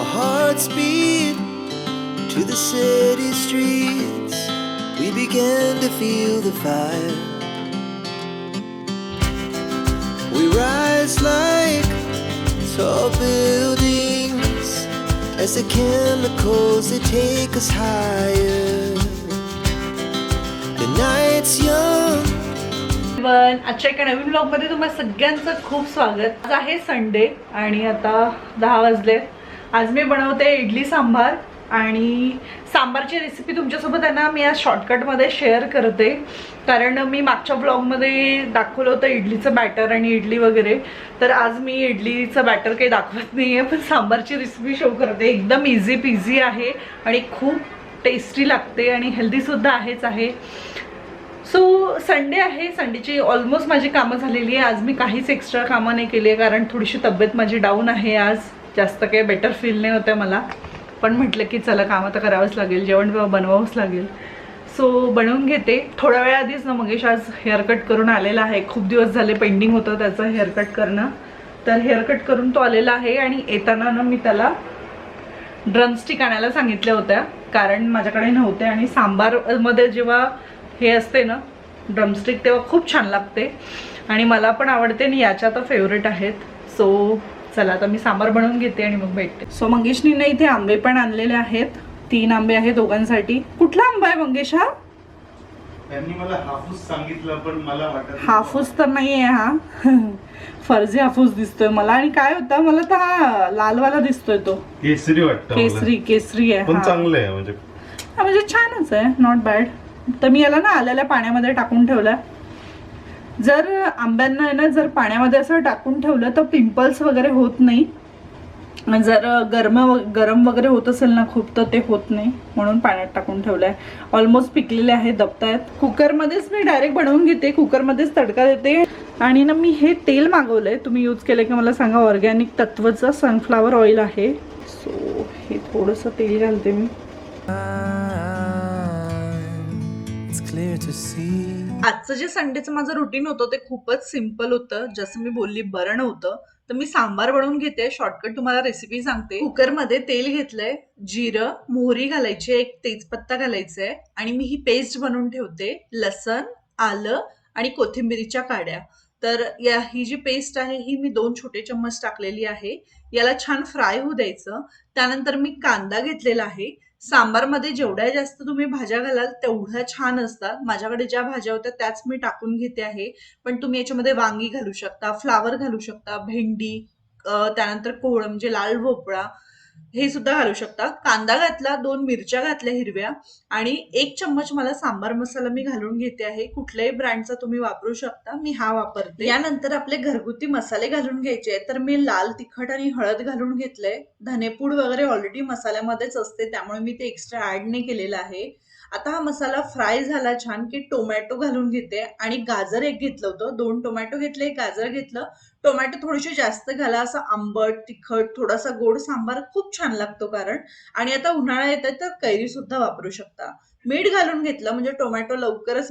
Our hearts beat to the city streets. We began to feel the fire. We rise like tall buildings as the chemicals they take us higher. The night's young. पण आजच्या एका नवीन ब्लॉगमध्ये तुम्हाला सगळ्यांचं खूप स्वागत आज आहे संडे आणि आता दहा वाजले आज मी बनवते इडली सांबार आणि सांबारची रेसिपी तुमच्यासोबत आहे ना मी आज शॉर्टकटमध्ये शेअर करते. कारण मी मागच्या ब्लॉगमध्ये दाखवलं होतं इडलीचं बॅटर आणि इडली वगैरे. तर आज मी इडलीचं बॅटर काही दाखवत नाही आहे पण सांबारची रेसिपी शो करते. एकदम इझी पिझी आहे आणि खूप टेस्टी लागते आणि हेल्दीसुद्धा आहेच आहे. सो संडे आहे. संडेची ऑलमोस्ट माझी कामं झालेली आहे. आज मी काहीच एक्स्ट्रा कामं नाही केली आहे कारण थोडीशी तब्येत माझी डाऊन आहे आज. जास्त काही बेटर फील नाही होतं मला. पण म्हटलं की चला काम तर करावंच लागेल जेवण बनवावंच लागेल. सो बनवून घेते. थोड्या वेळ आधीच ना मगेश आज हेअरकट करून आलेला आहे. खूप दिवस झाले पेंडिंग होतं त्याचं हेअरकट करणं. तर हेअरकट करून तो आलेला आहे आणि येताना ना मी त्याला ड्रमस्टिक आणायला सांगितल्या होत्या. कारण माझ्याकडे नव्हते आणि सांबारमध्ये जेव्हा हे असते ना ड्रमस्टिक तेव्हा खूप छान लागते. आणि मला पण आवडते आणि याच्या तर फेवरेट आहेत. सो चला आता मी सांबार बनवून घेते आणि मग भेटते. सो मंगेशनी ना इथे आंबे पण आणलेले आहेत. तीन आंबे आहेत दोघांसाठी. कुठला आंबा आहे मंगेश? हा त्यांनी मला हापूस सांगितलं पण मला वाटत. हापूस तर नाही आहे हा. फर्जी हापूस दिसतोय मला. आणि काय होता मला तर हा लालवाला दिसतोय तो. केसरी वाटतं मला. केसरी केसरी आहे पण हा. चांगलं आहे म्हणजे हा म्हणजे छानच आहे नॉट बॅड तर मी याला ना आलेल्या पाण्यामध्ये टाकून ठेवलं जर आंब्यांना आहे ना जर पाण्यामध्ये असं टाकून ठेवलं तर पिंपल्स वगैरे होत नाही. जर गरम गरम वगैरे होत असेल ना खूप तर ते होत नाही म्हणून पाण्यात टाकून ठेवलं आहे ऑलमोस्ट पिकलेले आहेत दबतायत. कुकरमध्येच मी डायरेक्ट बनवून घेते कुकरमध्येच तडका देते. आणि ना मी हे तेल मागवलं आहे तुम्ही यूज केलं की मला सांगा ऑर्गॅनिक तत्वचं सनफ्लावर ऑइल आहे. सो हे थोडंसं तेल घालते मी. आजचं जे संडेचं माझं रुटीन होतं ते खूपच सिंपल होतं. जसं मी बोलली बरण होतं तर मी सांबार बनवून घेते. शॉर्टकट तुम्हाला रेसिपी सांगते. कुकरमध्ये तेल घेतलंय जिरं मोहरी घालायची एक तेजपत्ता घालायचा आहे आणि मी ही पेस्ट बनवून ठेवते. लसण आलं आणि कोथिंबिरीच्या काड्या. तर या ही जी पेस्ट आहे ही मी दोन छोटे चम्मच टाकलेली आहे. याला छान फ्राय होऊ द्यायचं. त्यानंतर मी कांदा घेतलेला आहे. सांबारमध्ये जेवढ्या जास्त तुम्ही भाज्या घालाल तेवढ्या छान असतात. माझ्याकडे ज्या भाज्या होत्या त्याच मी टाकून घेते आहे. पण तुम्ही याच्यामध्ये वांगी घालू शकता फ्लावर घालू शकता भेंडी त्यानंतर कोहळ म्हणजे लाल भोपळा हे सुद्धा घालू शकता कांदा घातला दोन मिरच्या घातल्या हिरव्या आणि एक चम्मच मला सांबार मसाला मी घालून घेते आहे. कुठल्याही ब्रँडचा तुम्ही वापरू शकता मी हा वापरते. यानंतर आपले घरगुती मसाले घालून घ्यायचे तर मी लाल तिखट आणि हळद घालून घेतलंय. धनेपूड वगैरे ऑलरेडी मसाल्यामध्येच असते त्यामुळे मी ते एक्स्ट्रा ऍड नाही केलेलं आहे. आता हा मसाला फ्राय झाला छान की टोमॅटो घालून घेते. आणि गाजर एक घेतलं होतं. दोन टोमॅटो घेतले एक गाजर घेतलं. टोमॅटो थोडेसे जास्त घाला असं आंबट तिखट थोडासा गोड सांबार खूप छान लागतो कारण. आणि आता उन्हाळा येत आहे तर कैरी सुद्धा वापरू शकता. मीठ घालून घेतलं म्हणजे टोमॅटो लवकरच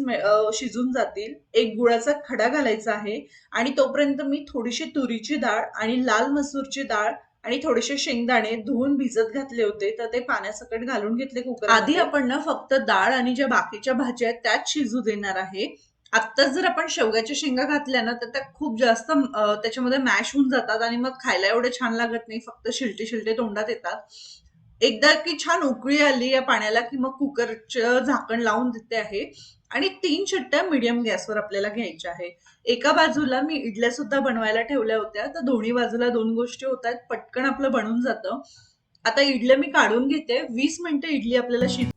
शिजून जातील. एक गुळाचा खडा घालायचा आहे. आणि तोपर्यंत मी थोडीशी तुरीची डाळ आणि लाल मसूरची डाळ आणि थोडेसे शेंगदाणे धुवून भिजत घातले होते. तर ते पाण्यासकट घालून घेतले कुकर आधी आपण ना फक्त डाळ आणि ज्या बाकीच्या भाज्या आहेत त्याच शिजू देणार आहे. आत्ताच जर आपण शेवग्याच्या शेंगा घातल्या ना तर त्या खूप जास्त त्याच्यामध्ये मॅश होऊन जातात आणि मग खायला एवढे छान लागत नाही फक्त शिलटे शिलटे तोंडात येतात. एकदा की छान उकळी आली या पाण्याला की मग कुकरचं झाकण लावून देते आहे. आणि तीन शिट्ट्या मिडियम गॅसवर आपल्याला घ्यायच्या आहे. एका बाजूला मी इडल्या सुद्धा बनवायला ठेवल्या होत्या तर दोन्ही बाजूला दोन गोष्टी होत आहेत पटकन आपलं बनून जातं. आता इडल्या मी काढून घेते वीस मिनिटं इडली आपल्याला शिज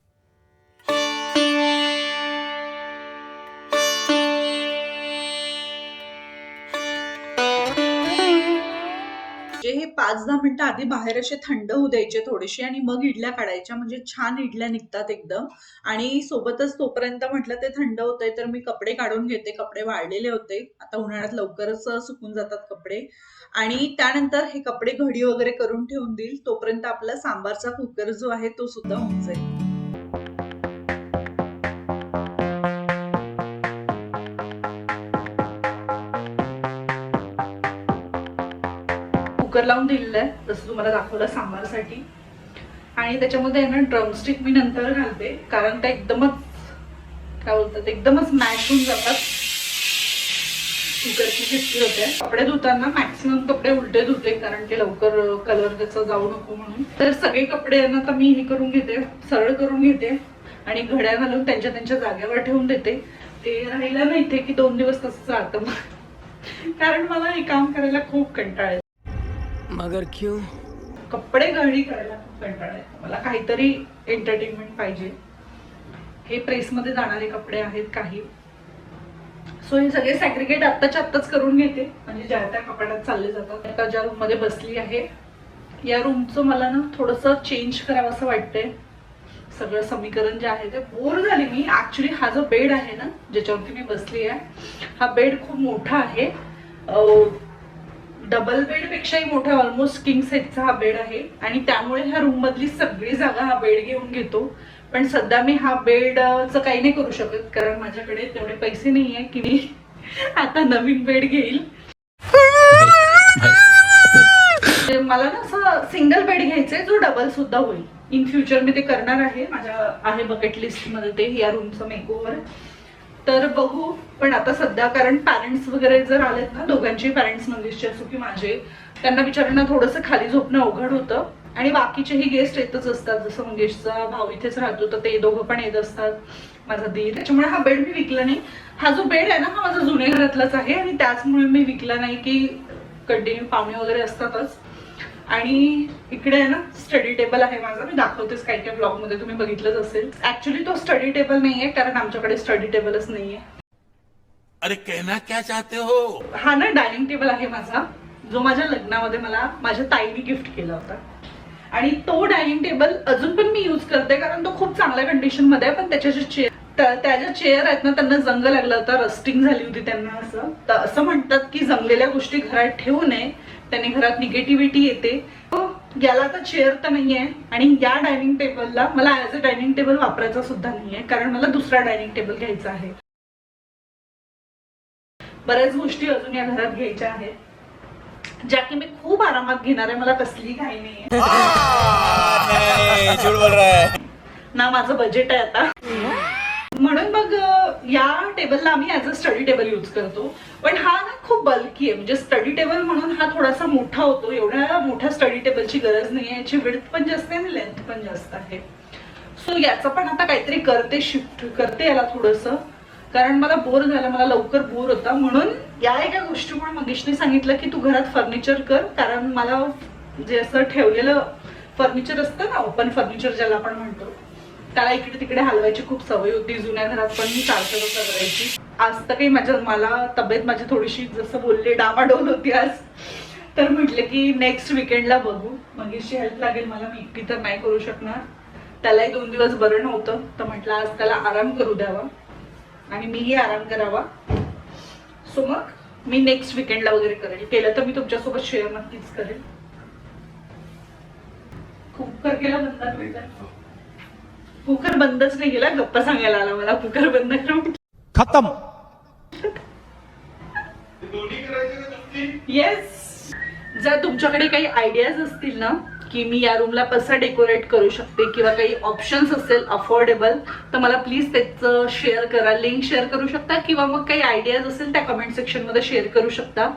पाच दहा मिनिटं आधी बाहेर असे थंड होऊ द्यायचे थोडेसे आणि मग इडल्या काढायच्या. म्हणजे छान इडल्या निघतात एकदम. आणि सोबतच तोपर्यंत म्हटलं ते थंड होतंय तर मी कपडे काढून घेते. कपडे वाळलेले होते. आता उन्हाळ्यात लवकरच सुकून जातात कपडे. आणि त्यानंतर हे कपडे घडी वगैरे करून ठेवून देईल. तोपर्यंत आपला सांबारचा कुकर जो आहे तो सुद्धा होऊन जाईल. कुकर लावून दिलेलं आहे. जसं तुम्हाला दाखवलं सांबारसाठी. आणि त्याच्यामध्ये आहे ना ड्रमस्टिक मी नंतर घालते. कारण त्या एकदमच काय बोलतात एकदमच मॅश होऊन जातात. कुकरची शिस्ती होते. कपडे धुताना मॅक्सिमम कपडे उलटे धुते कारण ते लवकर कलर त्याचा जाऊ नको म्हणून. तर सगळे कपडे आहे ना तर मी हे करून घेते सरळ करून घेते. आणि घड्या घालून त्यांच्या त्यांच्या जागेवर ठेवून देते. ते राहिलं नाही ते की दोन दिवस तसंच राहतं. मग कारण मला हे काम करायला खूप कंटाळ मगर क्यों? कपडे घडी करायला खूप कंटाळा येतो मला काहीतरी एंटरटेनमेंट पाहिजे. हे प्रेसमध्ये जाणारे कपडे आहेत काही. सो हे सगळे सॅग्रिगेट आत्ताच्या आत्ताच करून घेते. म्हणजे ज्या त्या कपड्यात चालले जातात. आता ज्या रूममध्ये बसली आहे या रूमचं मला ना थोडंसं चेंज करावं असं वाटतंय. सगळं समीकरण जे आहे ते बोर झाले मी. ऍक्च्युली हा जो बेड आहे ना ज्याच्यावरती मी बसली आहे हा बेड खूप मोठा आहे. डबल बेड पेक्षाही मोठा ऑलमोस्ट किंग सेटचा हा बेड आहे. आणि त्यामुळे ह्या रूम मधली सगळी जागा हा बेड घेऊन घेतो. पण सध्या मी हा बेडचं काही नाही करू शकत कारण माझ्याकडे तेवढे पैसे नाही आहे की मी आता नवीन बेड घेईल. मला ना असं सिंगल बेड घ्यायचंय जो डबल सुद्धा होईल. इन फ्युचर मी ते करणार आहे. माझ्या आहे बकेट लिस्टमध्ये ते या रूमचं मेकओव्हर तर बघू. पण आता सध्या कारण पॅरेंट्स वगैरे जर आलेत ना दोघांची पॅरेंट्स मंगेशचे असो की माझे त्यांना बिचारांना थोडंसं खाली झोपणं अवघड होतं. आणि बाकीचेही गेस्ट येतच असतात. जसं मंगेशचा भाऊ इथेच राहतो तर ते दोघं पण येत असतात माझा दीर. त्याच्यामुळे हा बेड मी विकला नाही. हा जो बेड आहे ना हा माझा जुन्या घरातलाच आहे. आणि त्याचमुळे मी विकला नाही की कंटिन्यू पाहुणे वगैरे असतातच. आणि इकडे आहे ना स्टडी टेबल आहे माझा. मी दाखवतेच काही काही ब्लॉगमध्ये. तुम्ही बघितलंच असेल. ऍक्च्युली तो स्टडी टेबल नाहीये कारण आमच्याकडे स्टडी टेबलच नाहीये. अरे कहना क्या चाहते हो? हा ना डायनिंग टेबल आहे माझा. जो माझ्या लग्नामध्ये मला माझ्या ताईने गिफ्ट केला होता. आणि तो डायनिंग टेबल अजून पण मी यूज करते कारण तो खूप चांगल्या कंडिशनमध्ये आहे. पण त्याच्या चेअर त्या ज्या चेअर आहेत ना त्यांना जंग लागला होता. रस्टिंग झाली होती त्यांना असं. तर असं म्हणतात की जंगलेल्या गोष्टी घरात ठेवू नये. त्याने घरात निगेटिव्हिटी येते. तो याला तर चेअर तर नाहीये. आणि या डायनिंग टेबलला मला ऍज अ डायनिंग टेबल वापरायचा सुद्धा नाहीये. कारण मला दुसरा डायनिंग टेबल घ्यायचा आहे. बऱ्याच गोष्टी अजून या घरात घ्यायच्या आहेत. ज्या की मी खूप आरामात घेणार आहे मला कसली काही नाहीये. झूठ बोल रहा है ना माझं बजेट आहे आता. म्हणून मग या टेबलला आम्ही as a study table use करतो. पण हा ना खूप बल्की आहे. म्हणजे स्टडी टेबल म्हणून हा थोडासा मोठा होतो. एवढ्या मोठ्या स्टडी टेबलची गरज नाही आहे. याची विड्थ पण जास्त आहे आणि लेंथ पण जास्त आहे. सो याचं पण आता काहीतरी करते शिफ्ट करते याला थोडंसं. कारण मला बोर झालं. मला लवकर बोर होता. म्हणून या एका गोष्टीमुळे मगेशने सांगितलं की तू घरात फर्निचर कर. कारण मला जे असं ठेवलेलं फर्निचर असतं ना ओपन फर्निचर ज्याला आपण म्हणतो त्याला इकडे तिकडे हलवायची खूप सवय होती जुन्या घरात पण मी चालतं तसं करायची. आज तर काही माझ्या मला तब्येत माझी थोडीशी जसं बोलले डामाडोल होती आज. तर म्हटले की नेक्स्ट विकेंडला बघू. मगेशची हेल्प लागेल मला मी एकटी तर नाही करू शकणार. त्यालाही दोन दिवस बरं नव्हतं. तर म्हटलं आज त्याला आराम करू द्यावा. आणि मीही आराम करावा. सो मग मी नेक्स्ट विकेंडला वगैरे करेल. केलं तर मी तुमच्यासोबत शेअर नक्कीच करेल. कर केला बंद हो. कुकर बंदच नाही केला गप्पा सांगायला आला मला कुकर बंद करून. खत्म. येस जर तुमच्याकडे काही आयडियाज असतील ना की मी या रूमला कसं डेकोरेट करू शकते किंवा काही ऑप्शन्स असेल अफोर्डेबल तर मला प्लीज त्याचं शेअर करा. लिंक शेअर करू शकता किंवा मग काही आयडियाज असेल त्या कमेंट सेक्शनमध्ये शेअर करू शकता.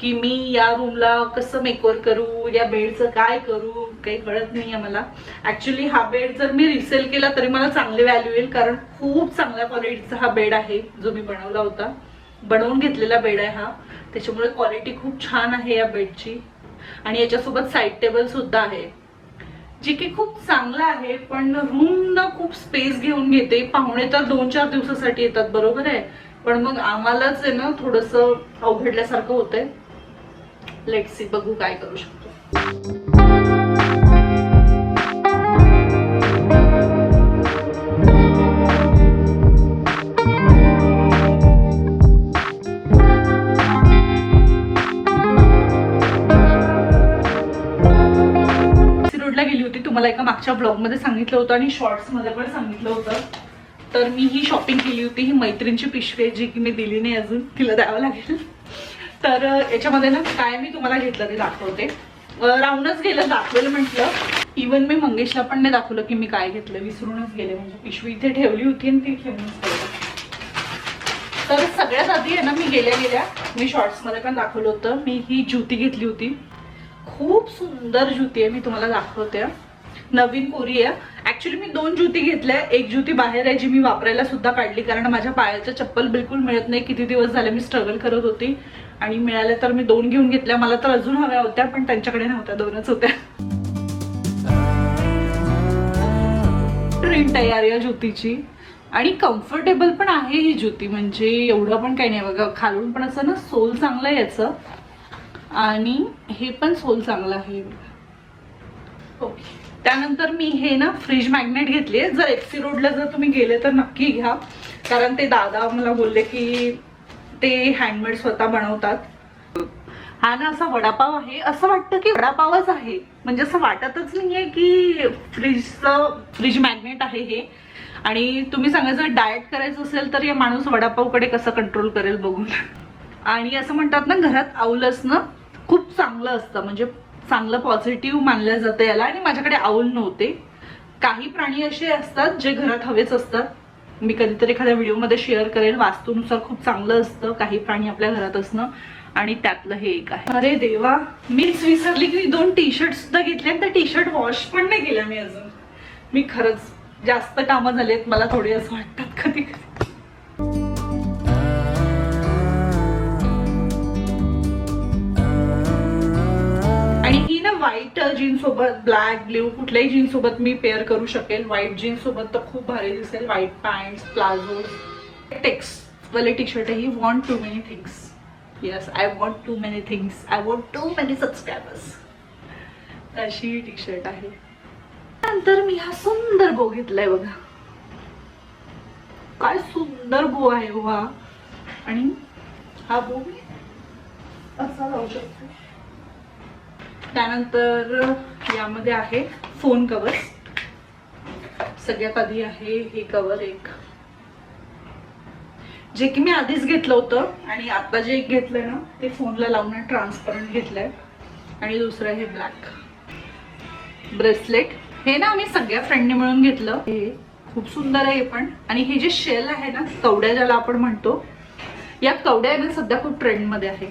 की मी या रूमला कसं मेकओवर करू? या बेडचं काय करू? काही कळत नाही आहे मला. ॲक्च्युली हा बेड जर मी रिसेल केला तरी मला चांगले व्हॅल्यू येईल कारण खूप चांगल्या क्वालिटीचा हा बेड आहे जो मी बनवला होता. बनवून घेतलेला बेड आहे हा. त्याच्यामुळे क्वालिटी खूप छान आहे या बेडची आणि याच्यासोबत साईड टेबल सुद्धा आहे. जे की खूप चांगलं आहे पण रूम ना खूप स्पेस घेऊन घेते. पाहुणे तर दोन चार दिवसासाठी येतात बरोबर आहे. पण मग आम्हालाच आहे ना थोडस अवघडल्यासारखं होतंय. लेट सी बघू काय करू शकतो. मला गेली होती. तुम्हाला एका मागच्या ब्लॉगमध्ये सांगितलं होतं आणि शॉर्ट्समध्ये पण सांगितलं होतं. तर मी ही शॉपिंग केली होती. ही मैत्रिणीची पिशवी आहे जी की मी दिली नाही अजून. तिला द्यावं लागेल. तर याच्यामध्ये ना काय मी तुम्हाला घेतलं ते दाखवते. राहूनच गेलं दाखवेल म्हटलं. इवन मी मंगेशला पण नाही दाखवलं की मी काय घेतलं. विसरूनच गेले. म्हणजे पिशवी इथे ठेवली होती आणि ती घेऊनच गेलं. तर सगळ्यात आधी आहे ना मी गेल्या गेल्या मी शॉर्ट्समध्ये पण दाखवलं होतं. मी ही ज्युती घेतली होती. खूप सुंदर ज्युती आहे मी तुम्हाला दाखवते. नवीन कोरी आहे. ॲक्च्युली मी दोन ज्युती घेतल्या. एक ज्युती बाहेर आहे जी मी वापरायला सुद्धा काढली. कारण माझ्या पायाचं चप्पल बिलकुल मिळत नाही. किती दिवस झाले मी स्ट्रगल करत होती. आणि मिळाल्या तर मी दोन घेऊन घेतल्या. मला तर अजून हव्या होत्या पण त्यांच्याकडे नव्हत्या. दोनच होत्या. प्रिंट आहे या ज्योतीची. आणि कम्फर्टेबल पण आहे ही ज्योती. म्हणजे एवढं पण काही नाही. बघा खालून पण असं ना सोल चांगलं आहे याचं. आणि हे पण सोल चांगलं आहे. ओके त्यानंतर मी हे ना फ्रीज मॅग्नेट घेतली आहे. जर एफ सी रोडला जर तुम्ही गेले तर नक्की घ्या. कारण ते दादा मला बोलले की ते हँडमेड स्वतः बनवतात. हा ना असा वडापाव आहे. असं वाटतं की वडापावच आहे. म्हणजे असं वाटतच नाहीये की फ्रीजचं फ्रीज मॅग्नेट आहे हे. आणि तुम्ही सांगा जर डाएट करायचं असेल तर या माणूस वडापावकडे कसं कंट्रोल करेल बघून. आणि असं म्हणतात ना घरात आऊल असणं खूप चांगलं असतं. म्हणजे चांगलं पॉझिटिव्ह मानलं जातं याला. आणि माझ्याकडे आऊल नव्हते. काही प्राणी असे असतात जे घरात हवेच असतात. मी कधीतरी एखाद्या व्हिडिओमध्ये शेअर करेल वास्तूनुसार खूप चांगलं असतं काही प्राणी आपल्या घरात असणं आणि त्यातलं हे एक आहे. अरे देवा मीच विसरली की मी दोन टी शर्ट सुद्धा घेतले आणि त्या टी शर्ट वॉश पण नाही केल्या मी अजून. मी खरंच जास्त कामं झालेत मला थोडी असं वाटतात कधी कधी व्हाईट जीन्स सोबत ब्लॅक ब्ल्यू कुठल्याही जीन्स सोबत मी पेअर करू शकेल. व्हाईट जीन्स सोबत तर खूप भारी दिसेल. व्हाईट पॅन्ट प्लाझो टेक्स वाले T shirt he want too many things yes I want too many things I want too many subscribers अशी टी शर्ट आहे. नंतर मी हा सुंदर बो घेतलाय बघा. काय सुंदर बो आहे हो हा. आणि हा बो मी असा लावू शकते. त्यानंतर यामध्ये आहे फोन कवर सगळ्यात आधी आहे हे कवर एक. जे की मी आधीच घेतलं होतं आणि आता जे एक घेतलंय ना ते फोनला लावून ट्रान्सपरंट घेतलंय. आणि दुसरं हे ब्लॅक ब्रेसलेट हे ना आम्ही सगळ्या फ्रेंडने मिळून घेतलं. हे खूप सुंदर आहे पण. आणि हे जे शेल आहे ना कवड्या ज्याला आपण म्हणतो या कवड्या आहे ना सध्या खूप ट्रेंडमध्ये आहे.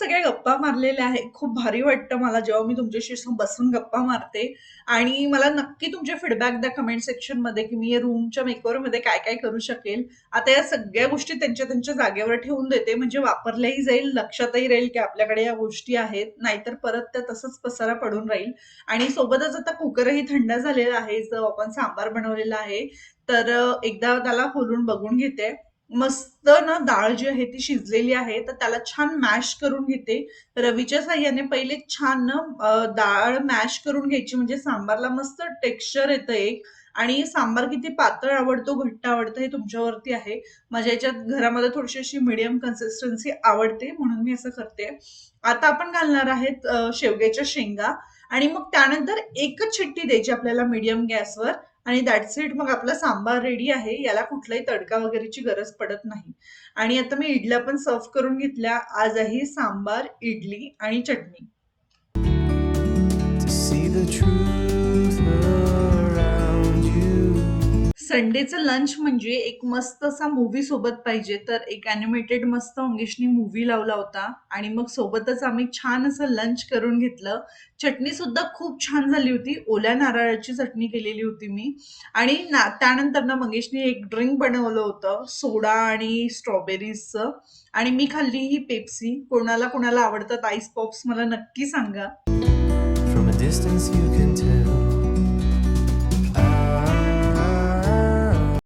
सगळ्या गप्पा मारलेल्या आहे खूप भारी वाटतं मला जेव्हा मी तुमच्याशी बसून गप्पा मारते. आणि मला नक्की तुमचे फीडबॅक द्या कमेंट सेक्शनमध्ये की मी या रूमच्या मेकओव्हरमध्ये काय काय करू शकेल. आता या सगळ्या गोष्टी त्यांच्या त्यांच्या जागेवर ठेवून देते. म्हणजे वापरल्याही जाईल लक्षातही राहील की आपल्याकडे या गोष्टी आहेत. नाहीतर परत त्या तसंच पसारा पडून राहील. आणि सोबतच आता कुकरही थंड झालेला आहे. जो आपण सांबार बनवलेला आहे. तर एकदा त्याला खोलून बघून घेते. मस्त ना डाळ जी आहे ती शिजलेली आहे तर त्याला छान मॅश करून घेते. रवीच्या साह्याने पहिले छान डाळ मॅश करून घ्यायची म्हणजे सांबारला मस्त टेक्स्चर येतं एक. आणि सांबार किती पातळ आवडतो घट्ट आवडतं हे तुमच्यावरती आहे. माझ्या याच्यात घरामध्ये थोडीशी अशी मिडियम कन्सिस्टन्सी आवडते म्हणून मी असं करते. आता आपण घालणार आहेत शेवग्याच्या शेंगा. आणि मग त्यानंतर एकच शिट्टी द्यायची आपल्याला मीडियम गॅसवर आणि दॅट्स इट मग आपला सांबार रेडी आहे. याला कुठलाही तडका वगैरेची गरज पडत नाही. आणि आता मी इडल्या पण सर्व करून घेतल्या. आज आहे सांबार इडली आणि चटणी. संडेचं लंच म्हणजे एक मस्त असा मूवी सोबत पाहिजे. तर एक अॅनिमेटेड मस्त अंगेशनी मूवी लावला होता. आणि मग सोबतच आम्ही छान असं लंच करून घेतलं. चटणी सुद्धा खूप छान झाली होती. ओल्या नारळाची चटणी केलेली होती मी. आणि ना त्यानंतर ना मंगेशने एक ड्रिंक बनवलं होतं. सोडा आणि स्ट्रॉबेरीजचं आणि मी खाल्ली ही पेप्सी कोणाला कोणाला आवडतात आईस पॉप्स मला नक्की सांगा. From a distance, you can tell.